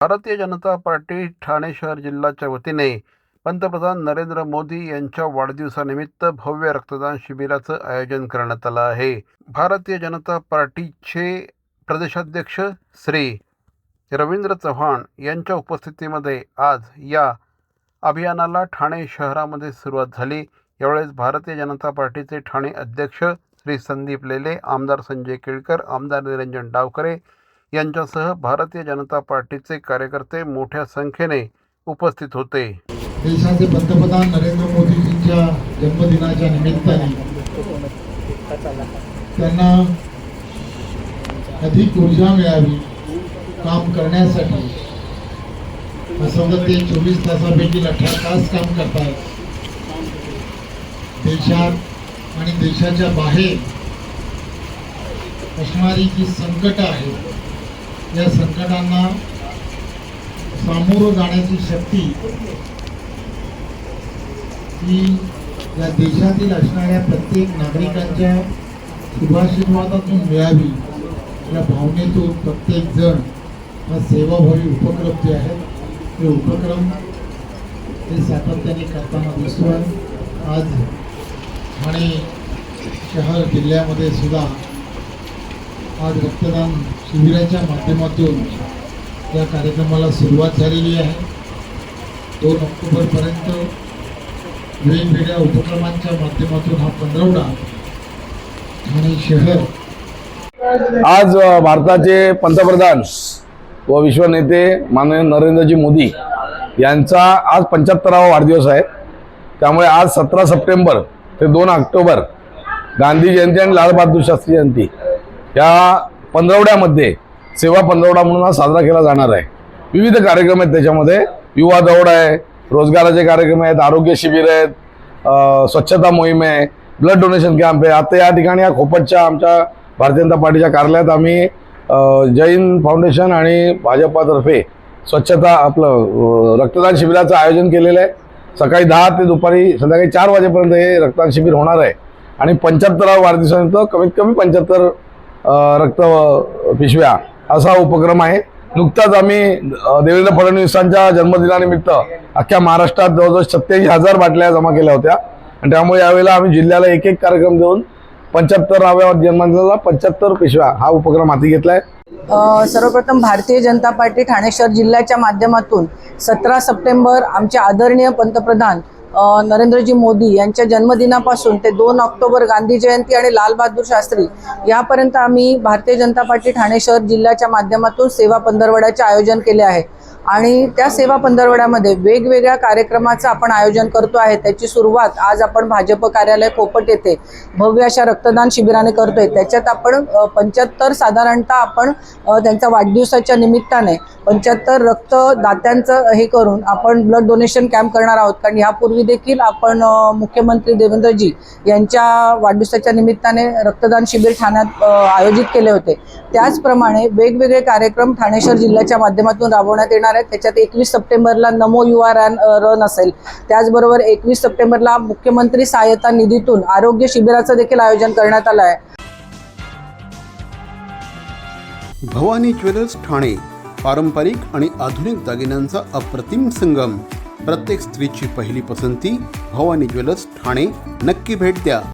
Bharatiya Janata party Thane शहर जिल्ह्याच्या वतीने पंतप्रधान नरेंद्र मोदी यांच्या वाढदिवसानिमित्त भव्य रक्तदान शिबिराचं आयोजन करण्यात आलं आहे. भारतीय जनता पार्टीचे प्रदेशाध्यक्ष श्री रवींद्र चव्हाण यांच्या उपस्थितीमध्ये आज या अभियानाला ठाणे शहरामध्ये सुरुवात झाली. यावेळेस भारतीय जनता पार्टीचे ठाणे अध्यक्ष श्री संदीप लेले आमदार संजय केळकर आमदार निरंजन डावकरे यांच्यासह भारतीय जनता पार्टीचे कार्यकर्ते मोठ्या संख्येने उपस्थित होते. देशाचे पंतप्रधान नरेंद्र मोदीजींच्या जन्मदिनाच्या निमित्ताने त्यांना अधिक ऊर्जा मिळावी काम करण्यासाठी असं ते चोवीस तासापैकी अठरा तास काम करतात. देशात आणि देशाच्या बाहेर असणारी जी संकट आहेत या संकटांना सामोरं जाण्याची शक्ती ही या देशातील असणाऱ्या प्रत्येक नागरिकांच्या शुभाशीर्वादातून मिळावी या भावनेतून प्रत्येक जण हा सेवाभावी उपक्रम जे आहेत ते उपक्रम ते सातत्याने करताना दिसतो आहे आज ठाणे शहर जिल्ह्यामध्ये सुद्धा आज रक्तदान शिबिराच्या माध्यमातून या कार्यक्रमाला सुरुवात झालेली आहे. दोन ऑक्टोबरपर्यंत वेगवेगळ्या उपक्रमांच्या माध्यमातून हा पंधरवडा ठाणे शहर आज भारताचे पंतप्रधान व विश्वनेते माननीय नरेंद्रजी मोदी यांचा आज पंच्याहत्तरावा वाढदिवस आहे. त्यामुळे आज सतरा सप्टेंबर ते दोन ऑक्टोबर गांधी जयंती आणि लालबहादूर शास्त्री जयंती या पंधरवड्यामध्ये सेवा पंधरवडा म्हणून हा साजरा केला जाणार आहे. विविध कार्यक्रम आहेत त्याच्यामध्ये. युवा दौड आहे रोजगाराचे कार्यक्रम आहेत आरोग्य शिबिर आहेत स्वच्छता मोहीम आहे ब्लड डोनेशन कॅम्प आहे. आता या ठिकाणी या खोपटच्या आमच्या भारतीय जनता पार्टीच्या कार्यालयात आम्ही जैन फाउंडेशन आणि भाजपातर्फे स्वच्छता आपलं रक्तदान शिबिराचं आयोजन केलेलं आहे. सकाळी दहा ते दुपारी संध्याकाळी चार वाजेपर्यंत हे रक्तदान शिबिर होणार आहे. आणि पंच्याहत्तरावा वाढदिवसानंतर कमीत कमी पंच्याहत्तर रक्त पिशव्या असा उपक्रम आहे. नुकताच आम्ही देवेंद्र फडणवीसांच्या जन्मदिनानिमित्त अख्ख्या महाराष्ट्रात जवळजवळ सत्याऐंशी हजार बाटल्या जमा केल्या होत्या. आणि त्यामुळे यावेळेला आम्ही जिल्ह्याला एक एक कार्यक्रम देऊन पंच्याहत्तराव्या जन्मदिनाला पंच्याहत्तर पिशव्या हा उपक्रम हाती घेतला आहे सर्वप्रथम भारतीय जनता पार्टी ठाणे शहर जिल्ह्याच्या माध्यमातून सतरा सप्टेंबर आमचे आदरणीय पंतप्रधान नरेंद्रजी मोदी यांच्या जन्मदिनापासून ते दोन ऑक्टोबर गांधी जयंती आणि लालबहादूर शास्त्री यापर्यंत आम्ही भारतीय जनता पार्टी ठाणे शहर जिल्ह्याच्या माध्यमातून सेवा पंधरवड्याचे आयोजन केले आहे. आणि त्या सेवा पंधरवड्यामध्ये वेगवेगळ्या कार्यक्रमाचं आपण आयोजन करतो आहे. त्याची सुरुवात आज आपण भाजप कार्यालय कोपट येथे भव्य अशा रक्तदान शिबिराने करतोय. त्याच्यात आपण पंच्याहत्तर साधारणतः आपण त्यांच्या वाढदिवसाच्या निमित्ताने पंच्याहत्तर रक्तदात्यांचं हे करून आपण ब्लड डोनेशन कॅम्प करणार आहोत. कारण यापूर्वी देखील आपण मुख्यमंत्री देवेंद्रजी यांच्या वाढदिवसाच्या निमित्ताने रक्तदान शिबिर ठाण्यात आयोजित केले होते. त्याचप्रमाणे वेगवेगळे कार्यक्रम ठाणेश्वर जिल्ह्याच्या माध्यमातून राबवण्यात येणार आहेत त्याच्यात एकवीस सप्टेंबरला नमो युवा रन रन असेल. त्याचबरोबर एकवीस सप्टेंबरला मुख्यमंत्री सहायता निधीतून आरोग्य शिबिराचं देखील आयोजन करण्यात आलं आहे. भवानी ज्वेलर्स ठाणे पारंपरिक आणि आधुनिक दागिन्यांचा अप्रतिम संगम. प्रत्येक स्त्रीची पहिली पसंती भवानी ज्वेलर्स ठाणे. नक्की भेट द्या.